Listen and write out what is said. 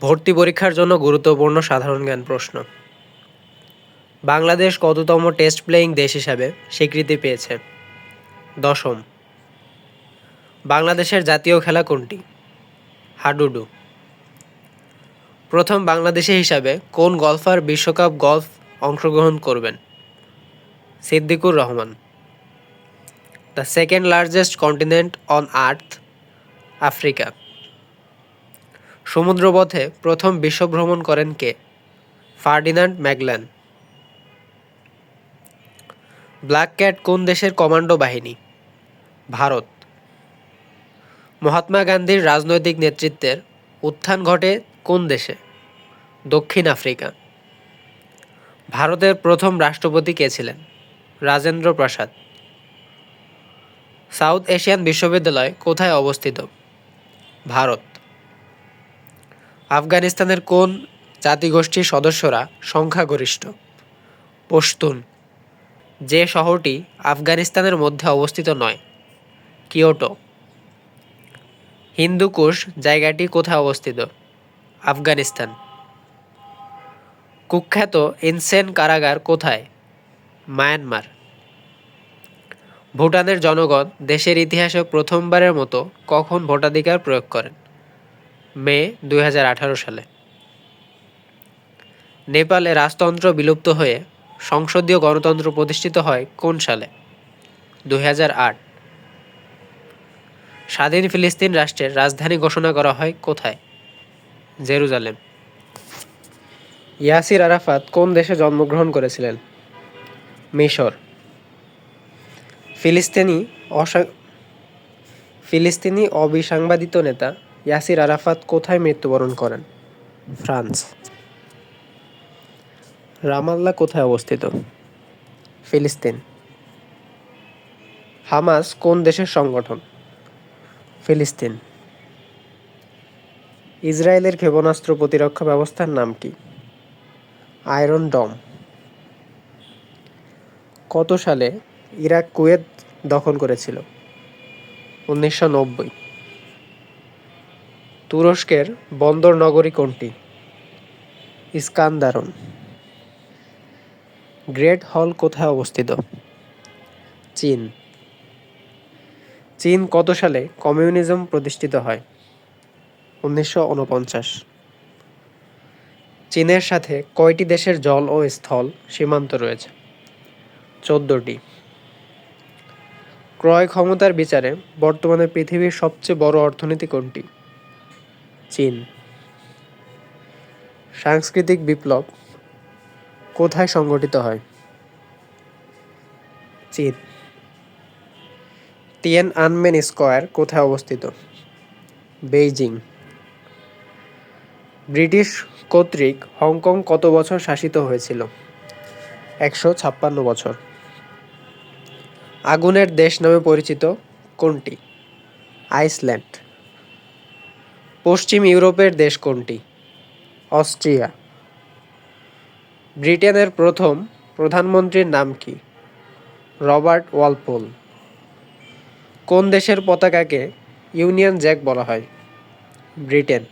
ভর্তি পরীক্ষার জন্য গুরুত্বপূর্ণ সাধারণ জ্ঞান প্রশ্ন। বাংলাদেশ কততম টেস্ট প্লেয়িং দেশ হিসাবে স্বীকৃতি পেয়েছে? দশম। বাংলাদেশের জাতীয় খেলা কোনটি? হাডুডু। প্রথম বাংলাদেশি হিসাবে কোন গলফার বিশ্বকাপ গলফ অংশগ্রহণ করবেন? Siddikur Rahman. The second largest continent on earth, Africa. সমুদ্রপথে প্রথম বিশ্ব ভ্রমণ করেন কে? ফার্ডিনান্ড ম্যাগল্যান ব্ল্যাক ক্যাট কোন দেশের কমান্ডো বাহিনী? ভারত। মহাত্মা গান্ধীর রাজনৈতিক নেতৃত্বের উত্থান ঘটে কোন দেশে? দক্ষিণ আফ্রিকা। ভারতের প্রথম রাষ্ট্রপতি কে ছিলেন? রাজেন্দ্র প্রসাদ। সাউথ এশিয়ান বিশ্ববিদ্যালয় কোথায় অবস্থিত? ভারত। আফগানিস্তানের কোন জাতিগোষ্ঠীর সদস্যরা সংখ্যাগরিষ্ঠ? পশতুন। যে শহরটি আফগানিস্তানের মধ্যে অবস্থিত নয়, কিয়োটো। হিন্দুকুশ জায়গাটি কোথায় অবস্থিত? আফগানিস্তান। কুখ্যাত ইনসেন কারাগার কোথায়? মায়ানমার। ভুটানের জনগণ দেশের ইতিহাসে প্রথমবারের মতো কখন ভোটাধিকার প্রয়োগ করেন? মে দুই হাজার আঠারো সালে। নেপালে রাজতন্ত্র বিলুপ্ত হয়ে সংসদীয় গণতন্ত্র প্রতিষ্ঠিত হয় কোন সালে? দুই হাজার আট। স্বাধীন ফিলিস্তিন রাষ্ট্রের রাজধানী ঘোষণা করা হয় কোথায়? জেরুজালেম। ইয়াসির আরাফাত কোন দেশে জন্মগ্রহণ করেছিলেন? মিশর। ফিলিস্তিনি অসা ফিলিস্তিনি অবিসাংবাদিত নেতা ইয়াসির আরাফাত কোথায় মৃত্যুবরণ করেন? ফ্রান্স। রামাল্লা কোথায় অবস্থিত? ফিলিস্তিন। হামাস কোন দেশের সংগঠন? ফিলিস্তিন। ইসরায়েলের ক্ষেপণাস্ত্র প্রতিরক্ষা ব্যবস্থার নাম কি? আয়রন ডম। কত সালে ইরাক কুয়েত দখল করেছিল? উনিশশো নব্বই। তুরস্কের বন্দর নগরী কোনটি? ইস্কান্দারন। গ্রেট হল কোথায় অবস্থিত? চীন। চীন কত সালে কমিউনিজম প্রতিষ্ঠিত হয়? উনিশশো উনপঞ্চাশ চীনের সাথে কয়টি দেশের জল ও স্থল সীমান্ত রয়েছে? চোদ্দটি। ক্রয় ক্ষমতার বিচারে বর্তমানে পৃথিবীর সবচেয়ে বড় অর্থনীতি কোনটি? চীন। সাংস্কৃতিক বিপ্লব কোথায় সংগঠিত হয়? চীন। টিয়েন আনমেন স্কোয়ার কোথায় অবস্থিত? বেইজিং। ব্রিটিশ কর্তৃক হংকং কত বছর শাসিত হয়েছিল? একশো ছাপ্পান্ন বছর। আগুনের দেশ নামে পরিচিত কোনটি? আইসল্যান্ড। পশ্চিম ইউরোপের দেশ কোনটি? অস্ট্রিয়া। ব্রিটেনের প্রথম প্রধানমন্ত্রীর নাম কি? Robert Walpole. কোন দেশের পতাকাকে ইউনিয়ন জ্যাক বলা হয়? ব্রিটেন।